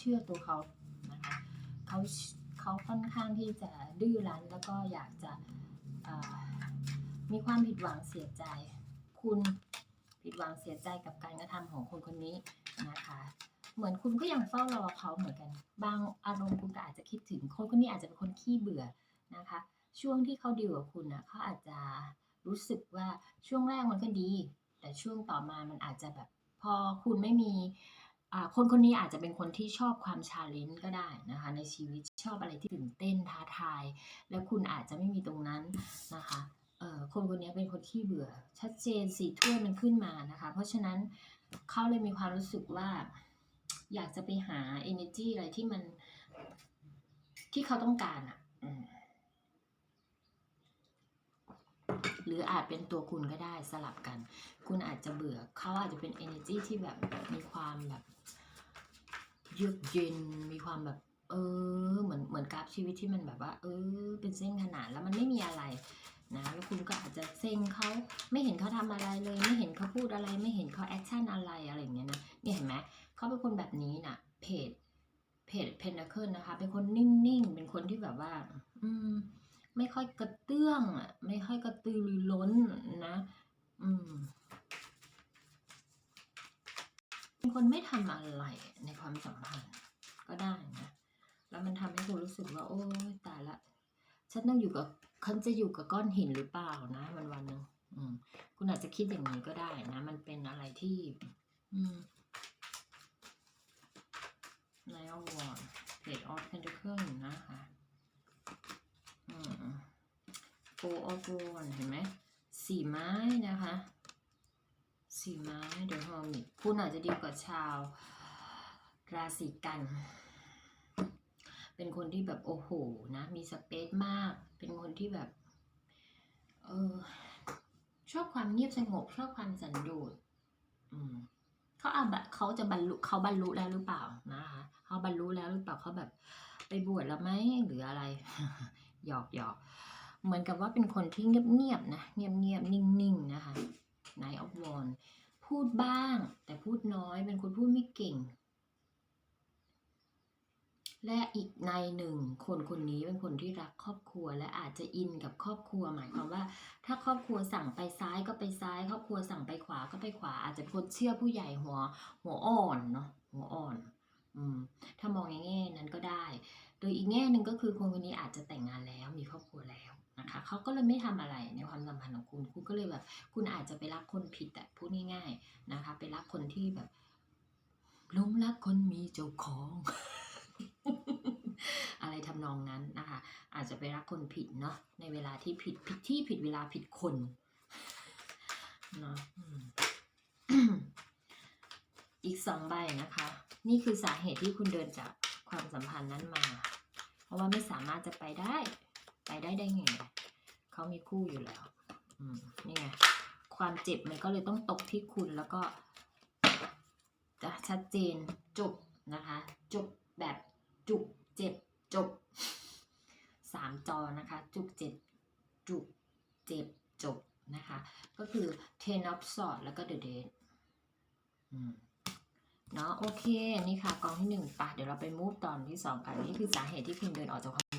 เชื่อตัวเขานะคะเขาเขาค่อนข้างที่จะดื้อรั้นแล้วก็อยากจะมีความผิดหวังเสียใจ คุณผิดหวังเสียใจกับการกระทำของคนคนนี้นะคะ เหมือนคุณก็ยังเฝ้ารอเขาเหมือนกัน บางอารมณ์คุณก็อาจจะคิดถึงคนคนนี้อาจจะเป็นคนขี้เบื่อนะคะ ช่วงที่เขาดีลกับคุณนะเขาอาจจะรู้สึกว่าช่วงแรกมันก็ดี แต่ช่วงต่อมามันอาจจะแบบพอคุณไม่มี คนคนนี้อาจจะเป็นคนที่ชอบความชาเลนจ์ก็ได้นะคะ ในชีวิตชอบอะไรที่ตื่นเต้นท้าทาย แล้วคุณอาจจะไม่มีตรงนั้นนะคะเอ่อคนคนนี้เป็นคนขี้เบื่อ ชัดเจนสีถ้วยมันขึ้นมานะคะ เพราะฉะนั้นเขาเลยมีความรู้สึกว่า อยากจะไปหา energy อะไรที่มันที่เขาต้องการอะหรืออาจเป็นตัวคุณก็ได้สลับกัน คุณอาจจะเบื่อเขาอาจจะเป็น energy ที่แบบมีความแบบ เยือกเย็นมีความแบบ เออ เหมือนเหมือนกราฟชีวิตที่มันแบบว่า เออ เป็นเส้นขนานแล้วมันไม่มีอะไรนะแล้วคุณก็อาจจะเซ็งเขาไม่เห็นเขาทำอะไรเลย ไม่เห็นเขาพูดอะไร ไม่เห็นเขาแอคชั่นอะไรอะไรอย่างเงี้ยนะเนี่ยเห็นไหมเขาเป็นคนแบบนี้น่ะเพจเพจเพนนัเคิลนะคะ เป็นคนนิ่งๆ เป็นคนที่แบบว่า อืม ไม่ค่อยกระเตื้องอะไม่ค่อยกระตือรือร้นนะ อืม เป็นคนไม่ทำอะไรในความสัมพันธ์ก็ได้นะ แล้วมันทำให้คุณรู้สึกว่า โอ้ยตายละ ฉันต้องอยู่กับฉันจะอยู่กับก้อนหินหรือเปล่านะวันวันหนึ่งคุณอาจจะคิดอย่างนี้ก็ได้นะ มันเป็นอะไรที่ อืม n i น of w a n d Page of Pentacle นะคะอืม Four of Wands เห็นไหมสี่ไม้นะคะ สี่ไม้ The Hermit คุณอาจจะดีกว่าชาว ราศีกัน เป็นคนที่แบบโอ้โหนะ มีสเปซมาก เป็นคนที่แบบเออชอบความเงียบสงบ ชอบความสันโดษอืมเขาอาแบบเขาจะบรรลุเขาบรรลุแล้วหรือเปล่านะคะเขาบรรลุแล้วหรือเปล่าเขาแบบไปบวชแล้วไหมหรืออะไร หยอกหยอกเหมือนกับว่าเป็นคนที่เงียบๆนะ เงียบๆ นิ่งๆ นะคะ บ้าง แต่พูดน้อยเป็นคนพูดไม่เก่ง และอีกในหนึ่งคนคนนี้เป็นคนที่รักครอบครัวและอาจจะอินกับครอบครัวหมายความว่า ถ้าครอบครัวสั่งไปซ้ายก็ไปซ้าย ครอบครัวสั่งไปขวาก็ไปขวา อาจจะเป็นคนเชื่อผู้ใหญ่หัว หัวอ่อนเนาะหัวอ่อนอืมถ้ามองในแง่นั้นก็ได้ โดยอีกแง่หนึ่งก็คือคนคนนี้อาจจะแต่งงานแล้วมีครอบครัวแล้ว นะคะเขาก็เลยไม่ทำอะไรในความสัมพันธ์ของคุณ คุณก็เลยแบบ คุณอาจจะไปรักคนผิดแต่พูดง่ายๆนะคะ ไปรักคนที่แบบหลงรักคนมีเจ้าของ อะไรทำนองนั้นนะคะ อาจจะไปรักคนผิดเนาะในเวลาที่ผิดผิดที่ผิดเวลาผิดคนเนาะอีกสองใบนะคะ นี่คือสาเหตุที่คุณเดินจากความสัมพันธ์นั้นมา เพราะว่าไม่สามารถจะไปได้ ไปได้ได้ไง เขามีคู่อยู่แล้วนี่ไงความเจ็บมันก็เลยต้องตกที่คุณแล้วก็จะชัดเจนจบนะคะ จบแบบจุกเจ็บจบสามจอนะคะ จุกเจ็บจุกเจ็บจบนะคะ ก็คือ ten of swords แล้วก็ the dead เนาะโอเค นี่ค่ะกองที่หนึ่งปะเดี๋ยวเราไปมูฟตอนที่สองกัน นี่คือสาเหตุที่คุณเดินออกจาก